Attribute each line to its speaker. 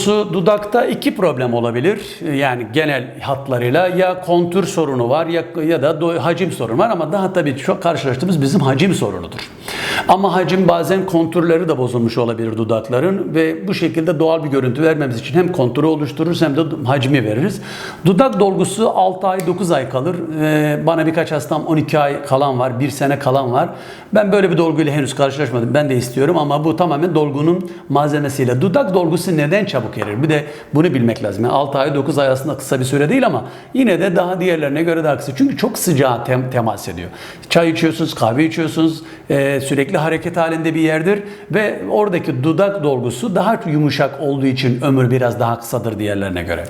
Speaker 1: Su dudakta iki problem olabilir. Yani genel hatlarıyla ya kontür sorunu var ya ya da hacim sorunu var ama daha tabii çok karşılaştığımız bizim hacim sorunudur. Ama hacim bazen kontürleri de bozulmuş olabilir dudakların ve bu şekilde doğal bir görüntü vermemiz için hem kontürü oluştururuz hem de hacmi veririz. Dudak dolgusu 6 ay 9 ay kalır. Ee, bana birkaç hastam 12 ay kalan var, 1 sene kalan var. Ben böyle bir dolguyla henüz karşılaşmadım. Ben de istiyorum ama bu tamamen dolgunun malzemesiyle. Dudak dolgusu neden çabuk erir? Bir de bunu bilmek lazım. Yani 6 ay 9 ay aslında kısa bir süre değil ama yine de daha diğerlerine göre daha kısa. Çünkü çok sıcağa tem- temas ediyor. Çay içiyorsunuz, kahve içiyorsunuz, e, sürekli hareket halinde bir yerdir ve oradaki dudak dolgusu daha yumuşak olduğu için ömür biraz daha kısadır diğerlerine göre.